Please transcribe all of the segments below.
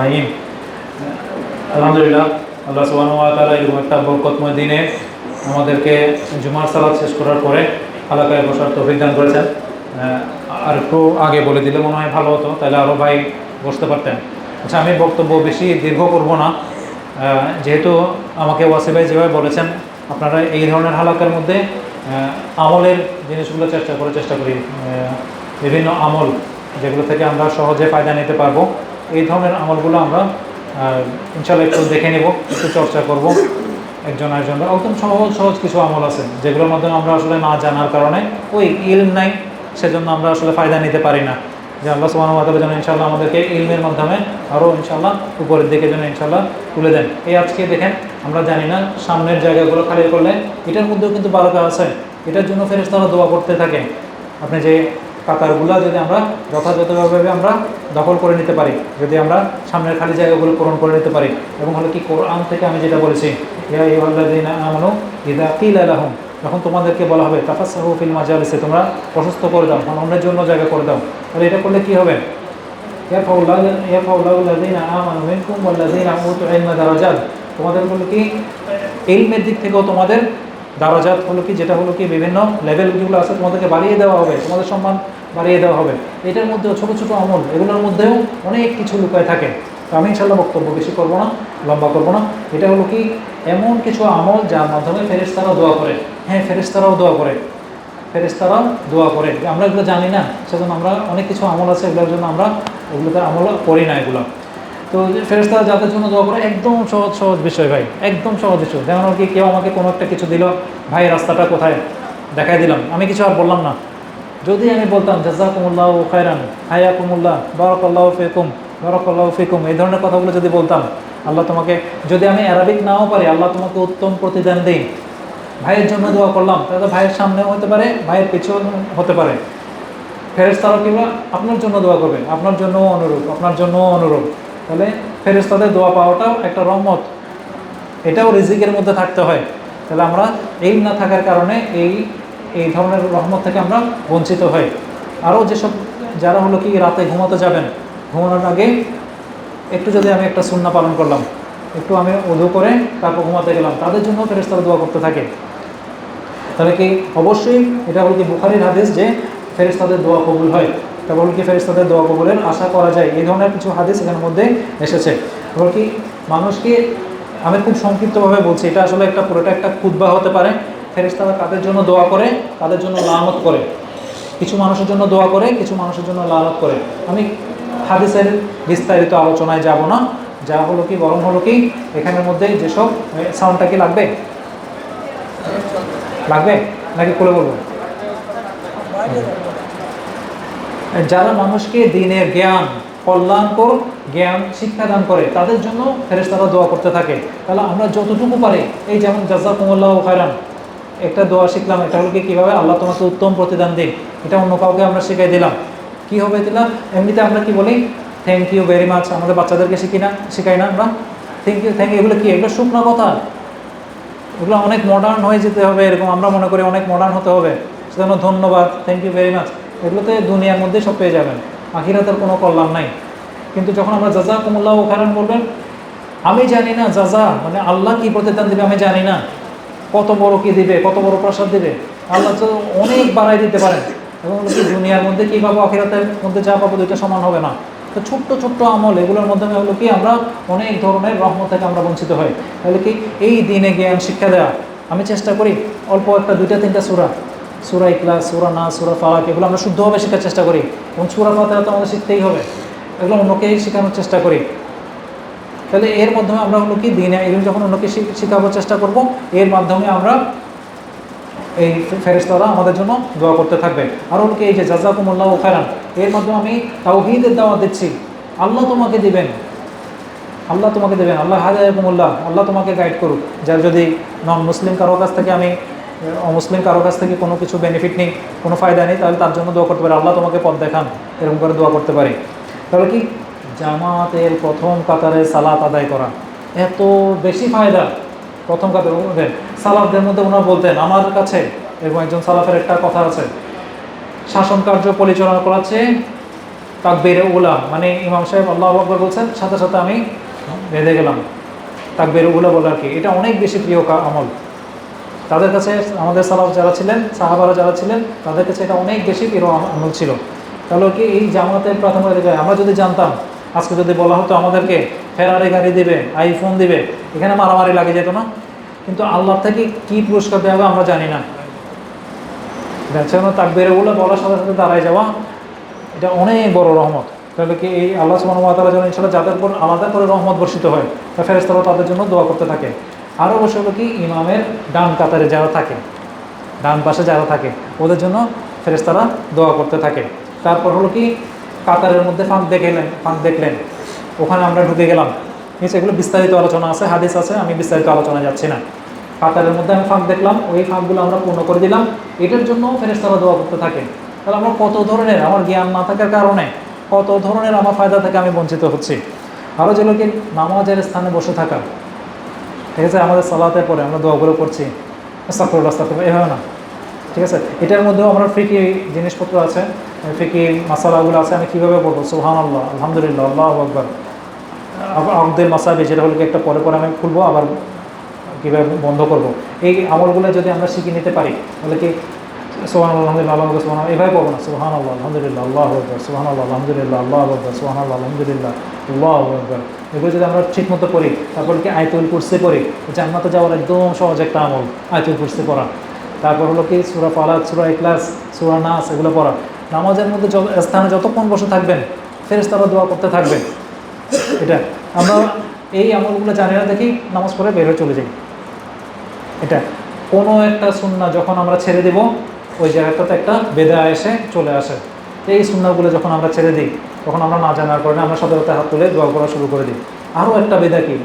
আজমাইন আলহামদুলিল্লাহ, আল্লাহ তাআলা এরকম একটা বরকতময় দিনে আমাদেরকে জুমার সালাত শেষ করার পরে হালাকায় বসার তৌফিক দান করেছেন। আর একটু আগে বলে দিলে মনে হয় ভালো হতো, তাহলে আরও ভাই বসতে পারতেন। আচ্ছা আমি বক্তব্য বেশি দীর্ঘ করব না। যেহেতু আমাকে ওয়াসি ভাই যেভাবে বলেছেন, আপনারা এই ধরনের হালাকার মধ্যে আমলের জিনিসগুলো চেষ্টা করে চেষ্টা করি। বিভিন্ন আমল যেগুলো থেকে আমরা সহজে ফায়দা নিতে পারব। এই ধরনের আমলগুলো আমরা ইনশাল্লাহ একটু দেখে নেব, একটু চর্চা করব একজন আরেকজন একদম সহজ সহজ কিছু আমল আছে, যেগুলোর মাধ্যমে আমরা আসলে না জানার কারণে ওই ইলম নাই, সেজন্য আমরা আসলে ফায়দা নিতে পারি না। যে আল্লাহ সুবহানাহু ওয়া যেন ইনশাল্লাহ আমাদেরকে ইলমের মাধ্যমে আরও ইনশাআল্লাহ উপরের দিকে যেন ইনশাল্লাহ তুলে দেন। এই আজকে দেখেন, আমরা জানি না সামনের জায়গাগুলো খালি করলে, এটার মধ্যেও কিন্তু বারোটা আছে। এটার জন্য ফেরেশতারা দোয়া করতে থাকে আপনি যে কাতারগুলো যদি আমরা যথাযথভাবে আমরা দখল করে নিতে পারি, যদি আমরা সামনের খালি জায়গাগুলো পূরণ করে নিতে পারি। এবং হলো কি, কোরআন থেকে আমি যেটা বলেছি আমানু ইযা কিলা লাহুম, যখন তোমাদেরকে বলা হবে, তাফাসসাহু ফিল মাজালিসে, তোমরা প্রশস্ত করে দাও মানে অন্যের জন্য জায়গা করে দাও। তাহলে এটা করলে কি হবে? তোমাদের হলো কি, ইলমের দিক থেকেও তোমাদের দারাজাত হলো কি, যেটা হলো কি, বিভিন্ন লেভেল যেগুলো আছে তোমাদেরকে বাড়িয়ে দেওয়া হবে, তোমাদের সম্মান বাড়িয়ে দেওয়া হবে। এটার মধ্যেও ছোটো ছোটো আমল, এগুলোর মধ্যেও অনেক কিছু লুকায় থাকে। তো আমি ইনশাল্লাহ বক্তব্য বেশি করব না, লম্বা করব না। এটা হলো কি, এমন কিছু আমল যার মাধ্যমে ফেরেশতারাও দোয়া করে। হ্যাঁ ফেরেশতারাও দোয়া করে। ফেরেশতারাও দোয়া করে। আমরা এগুলো জানি না, সেজন্য আমরা অনেক কিছু আমল আছে, এগুলোর জন্য আমরা ওগুলোতে আমল করি না এগুলো। তো ফেরেশতারা যাদের জন্য দোয়া করে, একদম সহজ সহজ বিষয় ভাই, একদম সহজ বিষয়। যেমন আর কি কেউ আমাকে কোনো একটা কিছু দিল, ভাই, রাস্তাটা কোথায়? দেখাই দিলাম। আমি কিছু আর বললাম না। যদি আমি বলতাম, জাজাকুমুল্লাহ খায়রান, হায়াকুমুল্লাহ, বারকাল্লাহ ফিকুম বারকাল্লাহ ফিকুম, এই ধরনের কথাগুলো যদি বলতাম, আল্লাহ তোমাকে, যদি আমি অ্যারাবিক নাও পারি, আল্লাহ তোমাকে উত্তম প্রতিদান দিই ভাইয়ের জন্য দোয়া করলাম, তাহলে ভাইয়ের সামনেও হতে পারে, ভাইয়ের পিছু হতে পারে। ফেরেস্তারা কিংবা আপনার জন্য দোয়া করবে আপনার জন্যও অনুরূপ, আপনার জন্যও অনুরূপ। তাহলে ফেরেস্তাদের দোয়া পাওয়াটাও একটা রহমত। এটাও রিজিকের মধ্যে থাকতে হয়। তাহলে আমরা এই না থাকার কারণে এই এই ধরনের রহমত থেকে আমরা বঞ্চিত হই। আরও যেসব যারা হলো কি রাতে ঘুমাতে যাবেন, ঘুমানোর আগে একটু যদি আমি একটা সুন্না পালন করলাম, একটু আমি উধু করে তারপর ঘুমাতে গেলাম, তাদের জন্য ফেরেস্তারা দোয়া করতে থাকে। তাহলে কি অবশ্যই এটা হলো কি বুখারির হাদিস যে ফেরেস্তাদের দোয়া কবুল হয়। তারপর কি ফেরেস্তাদের দোয়া কবুলের আশা করা যায় এই ধরনের কিছু হাদিস এখানের মধ্যে এসেছে। তারপর কি মানুষকে আমি খুব সংক্ষিপ্তভাবে বলছি, এটা আসলে একটা পুরোটা একটা খুদ্া হতে পারে। ফেরেস্তারা কাদের জন্য দোয়া করে? তাদের জন্য লামত করে? কিছু মানুষের জন্য দোয়া করে, কিছু মানুষের জন্য লালত করে। আমি হাদিসের বিস্তারিত আলোচনায় যাব না। যা হলো কি গরম হলো কি, এখানের মধ্যে যেসব সাউন্ডটা কি লাগবে? লাগবে? নাকি করে বলব? যারা মানুষকে দিনের জ্ঞান, কল্যাণকর জ্ঞান শিক্ষাদান করে, তাদের জন্য ফেরেশতারা দোয়া করতে থাকে। তাহলে আমরা যতটুকু পারি, এই যেমন জাজাকুমুল্লাহ খায়রান, একটা দোয়া শিখলাম, এটা হলো কি, কীভাবে আল্লাহ তোমাকে উত্তম প্রতিদান দিন। এটা অন্য কাউকে আমরা শিখাই দিলাম। কি হবে দিলাম? এমনিতে আমরা কি বলি? থ্যাংক ইউ ভেরি মাচ আমাদের বাচ্চাদেরকে শিখি না, শেখাই না আমরা। থ্যাংক ইউ থ্যাংক ইউ এগুলো কি? এগুলো শুকনো কথা। এগুলো অনেক মডার্ন হয়ে যেতে হবে, এরকম আমরা মনে করি অনেক মডার্ন হতে হবে। সেজন্য ধন্যবাদ। থ্যাংক ইউ ভেরি মাচ এগুলোতে দুনিয়ার মধ্যে সব পেয়ে যাবেন। আখিরাতের কোনো কল্যাণ নাই। কিন্তু যখন আমরা জাজা কুমুল্লাহ ওখারান বলবেন, আমি জানি না জাজা মানে আল্লাহ কি প্রতিদান দেবে আমি জানি না। কত বড় কি দিবে, কত বড় প্রসাদ দিবে। আল্লাহ তো অনেক বাড়াই দিতে পারেন। এবং দুনিয়ার মধ্যে কী পাবো, আখিরাতের মধ্যে যা পাবো দুইটা সমান হবে না। তো ছোট্ট ছোট্ট আমল, এগুলোর মাধ্যমে হলো কি, আমরা অনেক ধরনের রহমত থেকে আমরা বঞ্চিত হই। তাহলে কি, এই দিনে জ্ঞান শিক্ষা দেওয়া আমি চেষ্টা করি অল্প একটা, দুইটা, তিনটা সুরা সুরা ইকলাস সুরা না সুরা ফালাক, এগুলো আমরা শুদ্ধভাবে শেখার চেষ্টা করি। এবং সুরা ফাতেহা তো আমাদের শিখতেই হবে। এগুলো অন্যকে শেখানোর চেষ্টা করি। তাহলে এর মাধ্যমে আমরা হলো কি, দিনে এগুলো যখন অন্যকে শিখ- শেখাবার চেষ্টা করব, এর মাধ্যমে আমরা এই ফেরেস্তারা আমাদের জন্য দোয়া করতে থাকবে। আর হলো কি, এই যে জাজাকুমুল্লাহ ও খায়রান, এর মাধ্যমে আমি তাওহীদের দাওয়া দিচ্ছি। আল্লাহ তোমাকে দিবেন। আল্লাহ তোমাকে দেবেন। আল্লাহ হাজাকুমুল্লাহ আল্লাহ তোমাকে গাইড করুক। যার যদি নন মুসলিম কারও কাছ থেকে আমি অমুসলিম কারও কাছ থেকে কোনো কিছু বেনিফিট নেই, কোনো ফায়দা নেই, তাহলে তার জন্য দোয়া করতে পারি। আল্লাহ তোমাকে পথ দেখান, এরকম করে দোয়া করতে পারি। তাহলে কি? জামাতের প্রথম কাতারে সালাত আদায় করা। এত বেশি ফায়দা। প্রথম কাতারে, ওদের সালাফদের মধ্যে ওনারা বলতেন, আমার কাছে এবং একজন সালাফের একটা কথা আছে। শাসন কার্য পরিচালনা করার চেয়ে তাকবেরে উলা। মানে ইমাম সাহেব আল্লাহ আকবর বলছেন, সাথে সাথে আমি বেঁধে গেলাম। তাকবেরে উলা বলা আর কি। এটা অনেক বেশি প্রিয় আমল। তাদের কাছে আমাদের সালাফ যারা ছিলেন, সাহাবারা যারা ছিলেন, তাদের কাছে এটা অনেক বেশি প্রিয় আমল ছিল। তাহলে কি এই জামাতের প্রাথমিক যায়? আমরা যদি জানতাম, আজকে যদি বলা হতো আমাদেরকে ফেরারি গাড়ি দিবে আইফোন দিবে, এখানে মারামারি লাগে যেত না? কিন্তু আল্লাহ থেকে কি পুরস্কার দেওয়া হবে আমরা জানি না। যাচ্ছে না তাকবেরে বলে বলার সাথে সাথে দাঁড়ায় যাওয়া, এটা অনেক বড় রহমত। তাহলে কি এই আল্লাহ সুবাহতালা যেন ইনশাল্লাহ যাদের উপর আলাদা করে রহমত বর্ষিত হয়, তা ফেরেস্তারা তাদের জন্য দোয়া করতে থাকে। আরও বসে হলো কি? ইমামের ডান কাতারে যারা থাকে, ডান পাশে যারা থাকে, ওদের জন্য ফেরেস্তারা দোয়া করতে থাকে। তারপর হলো কি? কাতারের মধ্যে ফাঁক দেখলেন ফাঁক দেখলেন। ওখানে আমরা ঢুকে গেলাম। আছে এগুলো বিস্তারিত আলোচনা আছে, হাদিস আছে, আমি বিস্তারিত আলোচনা যাচ্ছি না। কাতারের মধ্যে আমি ফাঁক দেখলাম, ওই ফাঁকগুলো আমরা পূর্ণ করে দিলাম। এটার জন্য ফেরেস্তারা দোয়া করতে থাকে। তাহলে আমরা কত ধরনের, আমার জ্ঞান না থাকার কারণে কত ধরনের আমার ফায়দা থেকে আমি বঞ্চিত হচ্ছি? আরও যেগুলো কি নামাজের স্থানে বসে থাকা ঠিক আছে, আমাদের সালাতের পরে আমরা দোয়াগুলো করছি রাস্তা আস্তাফরুল এভাবে না। ঠিক আছে, এটার মধ্যেও আমরা ফিকি জিনিসপত্র আছে ফিকি মশালাগুলো আছে, আমি কীভাবে বলব সোহান আল্লাহ আলহামদুলিল্লাহ, আল্লাহ আকবর। আমাদের মাসাবি যেটা হলকে একটা পরে পরে আমি খুলবো, আবার কীভাবে বন্ধ করব। এই আমলগুলো যদি আমরা শিখে নিতে পারি, তাহলে কি সোহান আলহামদুলিল্লাহ, আল্লাহ সোহান এভাবে পাবো না সোহান আল্লাহ আলহামদুলিল্লাহ, আল্লাহ আকবর সোহান আল্লাহ আলহামদুলিল্লাহ, আল্লাহ আকবর সোহান আল্লাহ আলহামদুলিল্লাহ, আল্লাহ আকবর। এগুলো যদি আমরা ঠিক মতো করি তারপর কি আয়তুল কুরসি করি জান্নাতে যাওয়ার একদম সহজ একটা আমল, আয়তুল কুরসি পড়া। তারপর হলো কি সুরা ফালাক সুরা ইকলাস সুরা নাস, এগুলো পড়া। নামাজের মধ্যে যত, স্থানে যতক্ষণ বসে থাকবেন ফেরেস্তারা দোয়া করতে থাকবেন। এটা, আমরা এই আমলগুলো জানি না, দেখি নামাজ পড়ে বের হয়ে চলে যাই। এটা, কোনো একটা সুন্না যখন আমরা ছেড়ে দেব ওই জায়গাটাতে একটা বেদা এসে চলে আসে। এই সুন্নাগুলো যখন আমরা ছেড়ে দিই, তখন আমরা না জানার কারণে আমরা সাথে হাত তুলে দোয়া করা শুরু করে দিই। আরও একটা বেদা কি?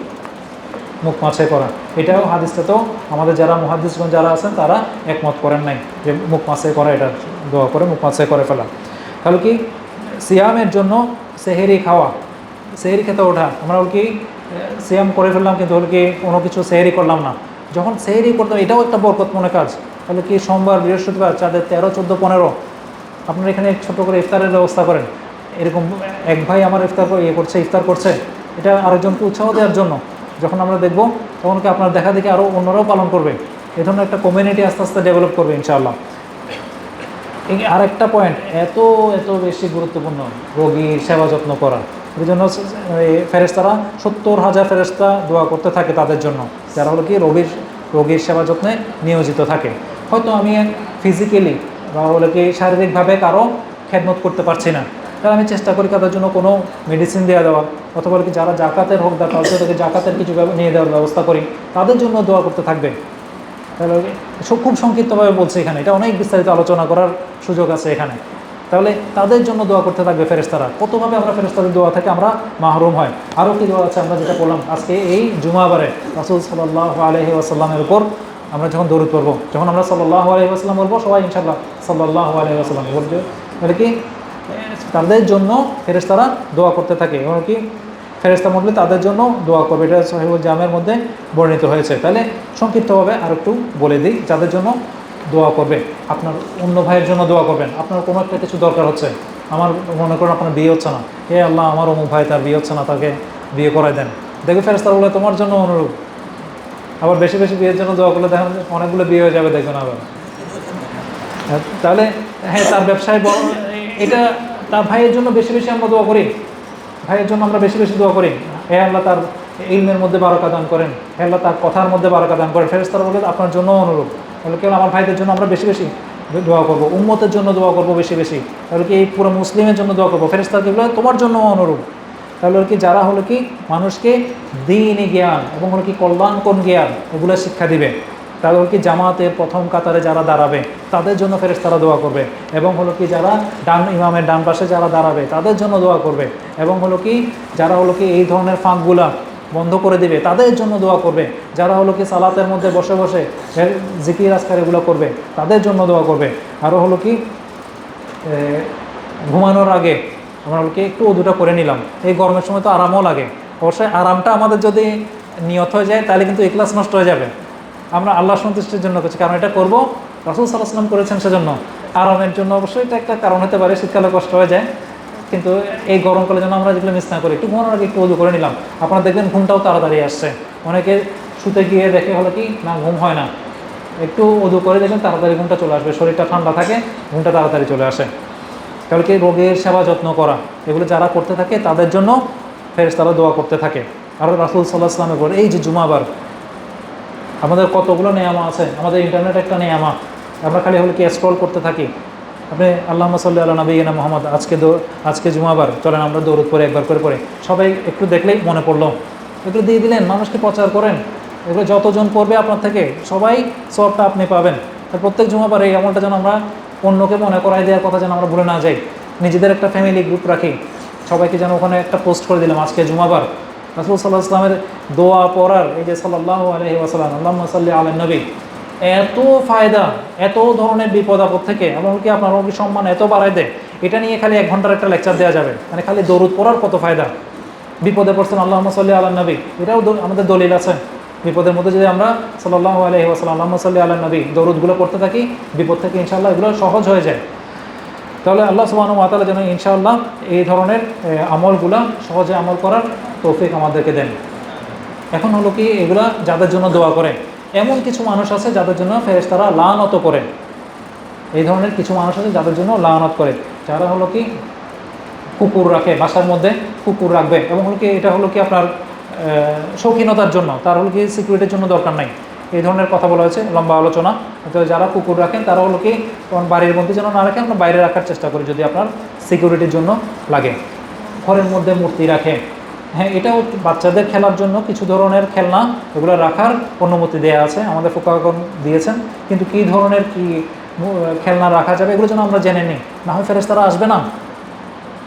মুখ মাছে করা। এটাও হাদিসটাতেও আমাদের যারা মহাদিসগণ যারা আছেন, তারা একমত করেন নাই যে মুখ মাছে করা, এটা দোয়া করে মুখ মাছে করে ফেলা। তাহলে কি সিয়ামের জন্য সেহেরি খাওয়া, সেহেরি খেতে ওঠা, আমরা হল কি, সিয়াম করে ফেললাম, কিন্তু হল কি, কোনো কিছু সেহেরি করলাম না। যখন সেহেরি করতাম, এটাও একটা বরকত মনে কাজ। তাহলে কি সোমবার, বৃহস্পতিবার, চাঁদের তেরো, চোদ্দ, পনেরো? আপনারা এখানে ছোট করে ইফতারের ব্যবস্থা করেন। এরকম এক ভাই আমার ইফতার ইয়ে করছে, ইফতার করছে। এটা আরেকজনকে উৎসাহ দেওয়ার জন্য। যখন আমরা দেখব, তখন কি আপনার দেখা দেখি আরও অন্যরাও পালন করবে। এ ধরনের একটা কমিউনিটি আস্তে আস্তে ডেভেলপ করবে, ইনশাআল্লাহ। এই আরেকটা পয়েন্ট এত এত বেশি গুরুত্বপূর্ণ রোগীর সেবা যত্ন করা। এই জন্য ফেরেস্তারা সত্তর হাজার ফেরেস্তা দোয়া করতে থাকে তাদের জন্য। যারা হলো কি রোগীর রোগীর সেবা যত্নে নিয়োজিত থাকে। হয়তো আমি ফিজিক্যালি বা হলো কি শারীরিকভাবে কারও খেদমত করতে পারছি না। তাহলে আমি চেষ্টা করি তাদের জন্য কোনো মেডিসিন দেওয়া দেওয়া অথবা কি যারা জাকাতের হোক দেখা তাদেরকে জাকাতের কিছু নিয়ে দেওয়ার ব্যবস্থা করি, তাদের জন্য দোয়া করতে থাকবে। তাহলে খুব সংক্ষিপ্তভাবে বলছে এখানে, এটা অনেক বিস্তারিত আলোচনা করার সুযোগ আছে এখানে। তাহলে তাদের জন্য দোয়া করতে থাকবে ফেরেস্তারা কতভাবে আমরা ফেরেস্তাদের দোয়া থেকে আমরা মাহরুম হয়? আরও কি দোয়া আছে আমরা যেটা বললাম আজকে এই জুমাবারে। রাসুল সাল্লাহ আলহি আসাল্লামের উপর আমরা যখন দৌড় করব যখন আমরা সাল্লাহ আলহি আসাল্লাম বলব সবাই ইনশাল্লাহ সাল্লাহ আলহি আসাল্লাম বলবে তাহলে কি? তাদের জন্য ফেরেস্তারা দোয়া করতে থাকে এবং কি? ফেরেস্তা মডলে তাদের জন্য দোয়া করবে। এটা সাহেবুল জামের মধ্যে বর্ণিত হয়েছে। তাহলে সংক্ষিপ্তভাবে আর একটু বলে দিই, যাদের জন্য দোয়া করবে। আপনার অন্য ভাইয়ের জন্য দোয়া করবেন। আপনার কোনো একটা কিছু দরকার হচ্ছে। আমার মনে করেন আপনার বিয়ে হচ্ছে না। এ আল্লাহ, আমার অমুক ভাই তার বিয়ে হচ্ছে না, তাকে বিয়ে করাই দেন। দেখবে ফেরেস্তা বলে, তোমার জন্য অনুরূপ। আবার বেশি বেশি বিয়ের জন্য দোয়া করলে দেখেন অনেকগুলো বিয়ে হয়ে যাবে দেখবেন আবার। হ্যাঁ, তাহলে হ্যাঁ তার ব্যবসায় এটা তার ভাইয়ের জন্য বেশি বেশি আমরা দোয়া করি। ভাইয়ের জন্য আমরা বেশি বেশি দোয়া করি। হে আল্লাহ তার ইলমের মধ্যে বারকা দান করেন। হে আল্লাহ তার কথার মধ্যে বারকা দান করেন। ফেরেস্তারা বলে আপনার জন্য অনুরূপ। তাহলে কেবল আমার ভাইদের জন্য আমরা বেশি বেশি দোয়া করব। উম্মতের জন্য দোয়া করব বেশি বেশি। তাহলে কি এই পুরো মুসলিমের জন্য দোয়া করব? ফেরেস্তার বলে তোমার জন্য অনুরূপ। তাহলে হলো কি, যারা হলো কি, মানুষকে দিনই জ্ঞান এবং হলো কি, কল্যাণকর জ্ঞান, এগুলো শিক্ষা দিবে। তাহলে হলো কি, জামাতের প্রথম কাতারে যারা দাঁড়াবে, তাদের জন্য ফেরেস্তারা দোয়া করবে। এবং হলো কি, যারা ডান ইমামের ডান পাশে যারা দাঁড়াবে, তাদের জন্য দোয়া করবে। এবং হলো কি, যারা হলো কি, এই ধরনের ফাঁকগুলা বন্ধ করে দিবে, তাদের জন্য দোয়া করবে। যারা হলো কি, সালাতের মধ্যে বসে বসে জিকির, আজকার এগুলো করবে, তাদের জন্য দোয়া করবে। আরও হলো কি ঘুমানোর আগে আমরা হলো একটু দুটো করে নিলাম। এই গরমের সময় তো আরামও লাগে। অবশ্যই আরামটা আমাদের যদি নিয়ত হয়ে যায়, তাহলে কিন্তু এক্লাস নষ্ট হয়ে যাবে। আমরা আল্লাহ সন্তুষ্টির জন্য করছি, কারণ এটা করব, রাসুল সাল্লাহাম করেছেন সেজন্য। আরামের জন্য অবশ্যই এটা একটা কারণ হতে পারে, শীতকালে কষ্ট হয়ে যায়। কিন্তু এই গরমকালের জন্য আমরা যেগুলো মিস না করি, একটু ঘুমানোর আগে একটু উদু করে নিলাম। আপনারা দেখবেন ঘুমটাও তাড়াতাড়ি আসছে। অনেকে শুতে গিয়ে দেখে হলো কি, না, ঘুম হয় না। একটু উদু করে দেখবেন তাড়াতাড়ি ঘুমটা চলে আসবে। শরীরটা ঠান্ডা থাকে, ঘুমটা তাড়াতাড়ি চলে আসে। তাহলে কি রোগের সেবা যত্ন করা, এগুলো যারা করতে থাকে তাদের জন্য ফেরেস তারা দোয়া করতে থাকে। আর রাসুল সাল্লাহ আসলামে বলে এই যে জুমাবার, আমাদের কতগুলো নেয়ামা আছে? আমাদের ইন্টারনেট একটা নেয়ামা আমরা খালি হলে কি স্ক্রল করতে থাকি। আপনি আল্লাহ সাল্লি আল্লাহ নবীনা মোহাম্মদ, আজকে আজকে জুমাবার, চলেন আমরা দৌড় করে একবার করে পড়ে। সবাই একটু দেখলেই মনে পড়ল। এগুলো দিয়ে দিলেন মানুষকে প্রচার করেন? এগুলো যতজন পড়বে আপনার থেকে, সবাই সবটা আপনি পাবেন। প্রত্যেক জুমাবার এই আমলটা যেন আমরা অন্যকে মনে করাই দেওয়ার কথা যেন আমরা ভুলে না যাই। নিজেদের একটা ফ্যামিলি গ্রুপ রাখি। সবাইকে যেন ওখানে একটা পোস্ট করে দিলাম আজকে জুমাবার। রাসুল সাল্লাহ আসলামের দোয়া পড়ার, এই যে সাল্লাহ আলহি ওয়াসাল্লাম আল্লাহ সাল্লি আল নবী। এত ফায়দা, এত ধরনের বিপদ আপদ থেকে এমনকি আপনার কি সম্মান এত বাড়ায় দেয়? এটা নিয়ে খালি এক ঘণ্টার একটা লেকচার দেওয়া যাবে। মানে খালি দরুদ পড়ার কত ফায়দা? বিপদে পড়ছেন আল্লাহ সাল্লি আল্লাহ নবী। এটাও আমাদের দলিল আছে। বিপদের মধ্যে যদি আমরা সাল্লাহ আলহি ওয়াসাল্লাম আল্লাহ সাল্লি আল্লাহ নবী দরুদগুলো পড়তে থাকি, বিপদ থেকে ইনশাল্লাহ এগুলো সহজ হয়ে যায়। তাহলে আল্লাহ সুবাহ মাতালা যেন ইনশাআল্লাহ এই ধরনের আমলগুলা সহজে আমল করার তৌফিক আমাদেরকে দেন। এখন হলো কি, এগুলা যাদের জন্য দোয়া করে। এমন কিছু মানুষ আছে যাদের জন্য ফেরেস তারা লানত করে। এই ধরনের কিছু মানুষ আছে যাদের জন্য লানত করে। যারা হলো কি, কুকুর রাখে, বাসার মধ্যে কুকুর রাখবে। এবং হলো কি, এটা হলো কি আপনার শৌখিনতার জন্য, তার হলো কি সিকিউরিটির জন্য দরকার নাই। এই ধরনের কথা বলা হয়েছে, লম্বা আলোচনা। তো যারা কুকুর রাখেন, তারা হলো কি বাড়ির মধ্যে যেন না রাখে আমরা বাইরে রাখার চেষ্টা করি যদি আপনার সিকিউরিটির জন্য লাগে। ঘরের মধ্যে মূর্তি রাখে হ্যাঁ এটাও বাচ্চাদের খেলার জন্য কিছু ধরনের খেলনা, এগুলো রাখার অনুমতি দেওয়া আছে, আমাদের ফোকাগণ দিয়েছেন। কিন্তু কী ধরনের কি খেলনা রাখা যাবে, এগুলো যেন আমরা জেনে নিই। না হয় ফেরেশতারা আসবে না।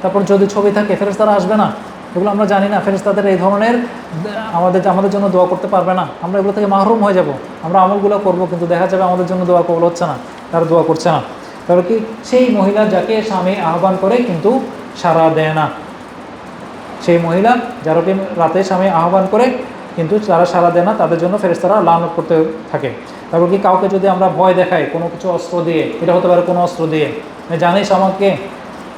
তারপর যদি ছবি থাকে, ফেরেশতারা আসবে না। এগুলো আমরা জানি না, ফেরেশতাদের এই ধরনের, আমাদের আমাদের জন্য দোয়া করতে পারবে না। আমরা এগুলো থেকে মাহরুম হয়ে যাব। আমরা আমলগুলো করব, কিন্তু দেখা যাবে আমাদের জন্য দোয়া কবল হচ্ছে না, তারা দোয়া করছে না। তাহলে কি সেই মহিলা যাকে স্বামী আহ্বান করে কিন্তু সাড়া দেয় না। সেই মহিলা যারাকে রাতে স্বামী আহ্বান করে কিন্তু যারা সারা দেয় না, তাদের জন্য ফেরেস্তারা লানত করতে থাকে। তারপর কি কাউকে যদি আমরা ভয় দেখাই, কোনো কিছু অস্ত্র দিয়ে, এটা হতে পারে কোনো অস্ত্র দিয়ে জানিস আমাকে,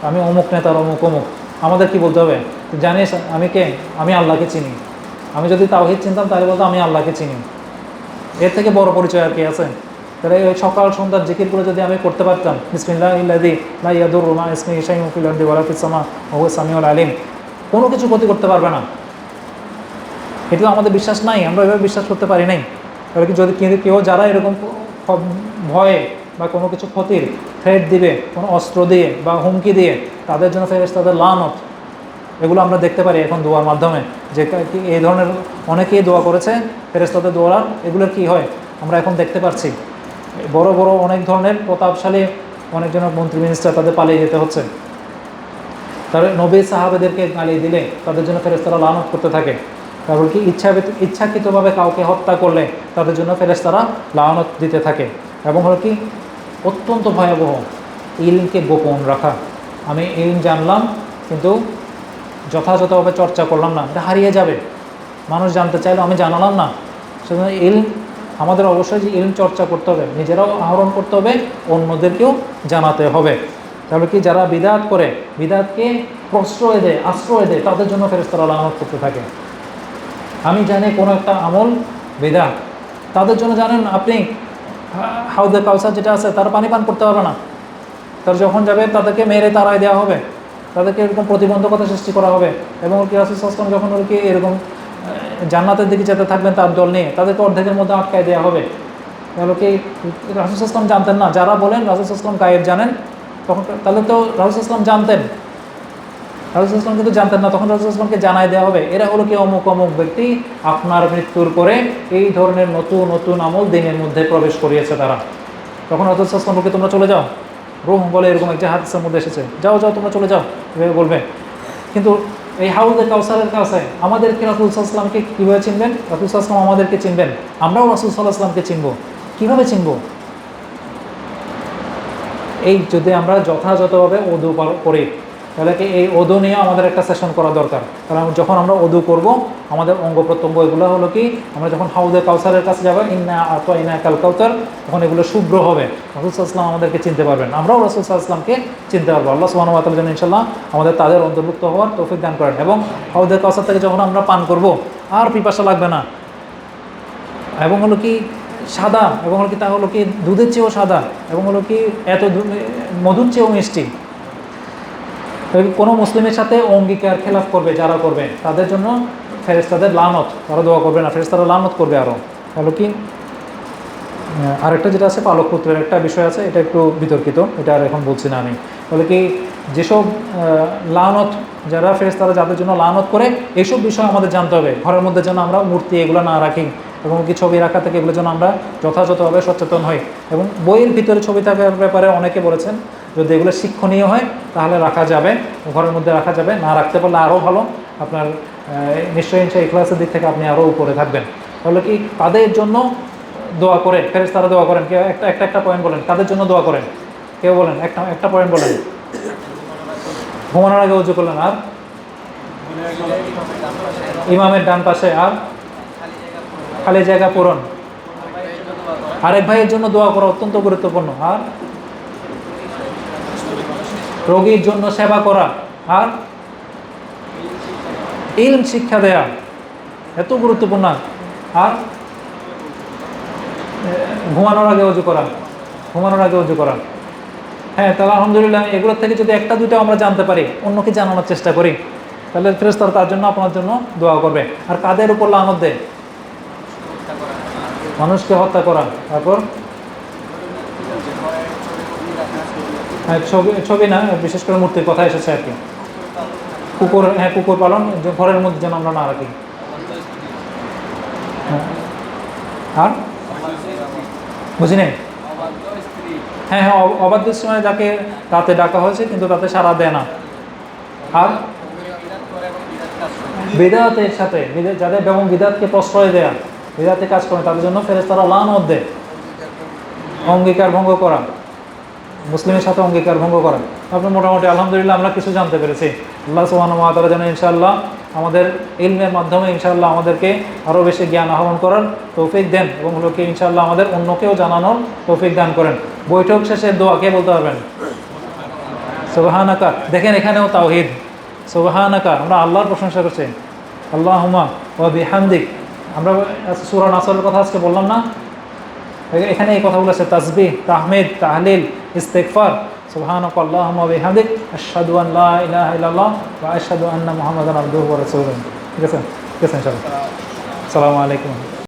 আমি অমুক নেতার অমুক অমুক, আমাদের কি বলতে হবে? জানিস আমি কে? আমি আল্লাহকে চিনি। আমি যদি তাওহিদ চিনতাম, তাহলে বলতো আমি আল্লাহকে চিনি। এর থেকে বড় পরিচয় আর কি আছে? তাহলে সকাল সন্ধ্যার জিকিরগুলো যদি আমি করতে পারতাম বিসমিল্লাহ ইল্লাদি লা ইয়াদুর রুমা ইসমি ইসাই মুফিল আরদি ওয়ালা ফিস সামা ওহু সামিউল আলিম। কোনো কিছু ক্ষতি করতে পারবে না। এটা আমাদের বিশ্বাস নাই, আমরা এভাবে বিশ্বাস করতে পারি নাই। তাহলে কি যদি কিন্তু কেউ যারা এরকম ভয়ে বা কোনো কিছু ক্ষতির থ্রেট দিবে, কোনো অস্ত্র দিয়ে বা হুমকি দিয়ে, তাদের জন্য ফেরেস তাদের লানত। এগুলো আমরা দেখতে পারি এখন দোয়ার মাধ্যমে। যে এই ধরনের অনেকেই দোয়া করেছে ফেরেস্তাদের দোয়া এগুলোর কি হয়? আমরা এখন দেখতে পাচ্ছি বড় বড় অনেক ধরনের প্রতাপশালী অনেকজন মন্ত্রী মিনিস্টার তাদের পালিয়ে যেতে হচ্ছে। তাহলে নবী সাহাবেদেরকে গালি দিলে তাদের জন্য ফেরেস্তারা লানত করতে থাকে। তারপর কি? ইচ্ছা ইচ্ছাকৃতভাবে কাউকে হত্যা করলে তাদের জন্য ফেরেস্তারা লানত দিতে থাকে। এবং হলো কি? অত্যন্ত ভয়াবহ। ইলমকে গোপন রাখা। আমি ইলম জানলাম, কিন্তু যথাযথভাবে চর্চা করলাম না, এটা হারিয়ে যাবে। মানুষ জানতে চাইলে, আমি জানালাম না। সেজন্য ইলম আমাদের অবশ্যই যে ইলম চর্চা করতে হবে, নিজেরাও আহরণ করতে হবে, অন্যদেরকেও জানাতে হবে। তাহলে কি যারা বিদাত করে, বিদাতকে প্রশ্রয় দেয়, আশ্রয় দেয়, তাদের জন্য ফেরেস্তারা লানত করতে থাকে। আমি জানি কোনো একটা আমল বিদাত। তাদের জন্য জানেন আপনি হাউদে কাউসার যেটা আছে, তারা পানি পান করতে পারবে না। তার যখন যাবে, তাদেরকে মেরে তারাই দেওয়া হবে। তাদেরকে এরকম প্রতিবন্ধকতা সৃষ্টি করা হবে। এবং ওর কি রাসুল সাসলাম যখন ওর কি এরকম জান্নাতের দিকে যেতে থাকবেন তার দল নিয়ে, তাদেরকে অর্ধেকের মধ্যে আটকায় দেওয়া হবে। তাহলে কি রাসুল সাসলাম জানতেন না? যারা বলেন রাসুল সাসলাম গায়েব জানেন, তখন তাহলে তো রাসুল সাসলাম জানতেন। রাসুল ইসলাম কিন্তু জানতেন না, তখন রাসুল ইসলামকে জানাই দেওয়া হবে। এরা হলো কি অমুক অমুক ব্যক্তি, আপনার মৃত্যুর পরে এই ধরনের নতুন নতুন আমল দিনের মধ্যে প্রবেশ করিয়েছে তারা। তখন ইসলাম তোমরা চলে যাও। রোহ বলে এরকম একটা হাদিসের মধ্যে এসেছে। যাও যাও, তোমরা চলে যাও, এভাবে বলবে। কিন্তু এই হাউজে কাউসারের কাছে আমাদেরকে রাসুল সাল্লামকে কীভাবে চিনবেন? রাসুল সাল্লাম আমাদেরকে চিনবেন। আমরাও রাসুল সাল্লাহ আসলামকে চিনব। কীভাবে চিনব? এই যদি আমরা যথাযথভাবে উদু করি তাহলে কি এই অদু নিয়ে আমাদের একটা সেশন করা দরকার। কারণ যখন আমরা অদু করব, আমাদের অঙ্গ প্রত্যঙ্গ এগুলো হলো কি, আমরা যখন হাউদে কাউসারের কাছে যাব, ইন্না আত ইনা কাল কাউসার তখন এগুলো শুভ্র হবে। রসুল আসলাম আমাদেরকে চিনতে পারবেন। আমরাও রসুল আসলামকে চিনতে পারব। আল্লাহ সুবাহ তাল যেন ইনশাল্লাহ আমাদের তাদের অন্তর্ভুক্ত হওয়ার তৌফিক দান করেন এবং হাউদে কাউসার থেকে যখন আমরা পান করব, আর পিপাসা লাগবে না। এবং হলো কি, সাদা, এবং হলো কি, তা হলো কি, দুধের চেয়েও সাদা, এবং হলো কি, এত মধুর চেয়েও মিষ্টি। কোনো মুসলিমের সাথে অঙ্গীকার খেলাফ করবে, যারা করবে, তাদের জন্য ফেরেস্তাদের লানত, তারা দোয়া করবে না ফেরেস্তারা লানত করবে আরও হলো কি? আরেকটা যেটা আছে, পালক পুত্রের একটা বিষয় আছে, এটা একটু বিতর্কিত, এটা আর এখন বলছি না আমি। বলে কি, যেসব লানত, যারা ফেরেস্তারা যাদের জন্য লানত করে এইসব বিষয় আমাদের জানতে হবে। ঘরের মধ্যে যেন আমরা মূর্তি এগুলো না রাখি, এবং কি ছবি রাখা থেকে এগুলো যেন আমরা যথাযথভাবে সচেতন হই। এবং বইয়ের ভিতরে ছবি থাকার ব্যাপারে অনেকে বলেছেন যদি এগুলো শিক্ষণীয় হয়, তাহলে রাখা যাবে। ঘরের মধ্যে রাখা যাবে। না রাখতে পারলে আরও ভালো। আপনার নিশ্চয়ই সেই ক্লাসের দিক থেকে আপনি আরও উপরে থাকবেন। তাহলে কি তাদের জন্য দোয়া করেন? ফেরেস তারা দোয়া করেন? কেউ একটা একটা একটা পয়েন্ট বলেন। তাদের জন্য দোয়া করেন? কেউ বলেন? একটা একটা পয়েন্ট বলেন। ঘুমানোর আগে উজু করলেন আর? ইমামের ডান পাশে আর? খালি জায়গা পূরণ। আরেক ভাইয়ের জন্য দোয়া করা অত্যন্ত গুরুত্বপূর্ণ। আর? রোগীর জন্য সেবা করা আর ইলম শিক্ষা দেয়া এত গুরুত্বপূর্ণ। আর ঘুমানোর আগে উজু করা, ঘুমানোর আগে উজু করা। হ্যাঁ তাহলে আলহামদুলিল্লাহ, এগুলোর থেকে যদি একটা দুটো আমরা জানতে পারি, অন্যকে জানানোর চেষ্টা করি, তাহলে ফেরেস্তার তার জন্য আপনার জন্য দোয়া করবে। আর কাদের উপর লানত দেয়? মানুষকে হত্যা করা। তারপর ছবি ছবি না, বিশেষ করে মূর্তির কথা এসেছে আর কি। কুকুর হ্যাঁ কুকুর পালন ঘরের মধ্যে যেন আমরা না রাখি। হ্যাঁ। আর? বুঝি নাই? হ্যাঁ হ্যাঁ অব- অবাধ্য সময় যাকে রাতে ডাকা হয়েছে, কিন্তু তাতে সারা দেয় না। আর? বেদাতের সাথে যাদের এবং বিদাতকে প্রশ্রয় দেয়া, বিদাতে কাজ করে, তাদের জন্য ফেরেস্তারা লানত দেয়। অঙ্গীকার ভঙ্গ করা। মুসলিমের সাথে অঙ্গীকার ভঙ্গ করেন। আপনি মোটামুটি আলহামদুলিল্লাহ আমরা কিছু জানতে পেরেছি। আল্লাহ সুবাহ মাতারা যেন ইনশাআল্লাহ আমাদের ইলমের মাধ্যমে ইনশাআল্লাহ আমাদেরকে আরও বেশি জ্ঞান আহরণ করার তৌফিক দেন এবং লোকে ইনশাআল্লাহ আমাদের অন্যকেও জানানোর তৌফিক দান করেন। বৈঠক শেষে দোয়াকে বলতে পারবেন? সোবাহানাকা। দেখেন এখানেও তাওহিদ। সোবাহানাকা, আমরা আল্লাহর প্রশংসা করছি। আল্লাহ হুমা ও বিহামদিক। আমরা সুরান আসলের কথা আজকে বললাম না? এখানে এই কথাগুলো আছে তাসবি তাহমিদ তাহলিল ইস্তেকফার সুবহানাক আল্লাহুম্মা ওয়া বিহামদিক আশহাদু আন লা ইলাহা ইল্লাল্লাহ ওয়া আশহাদু আন্না মুহাম্মাদান আবদুহু ওয়া রাসূলুহু ঠিক আছে ঠিক আছে ইনশাআল্লাহ আসসালামু আলাইকুম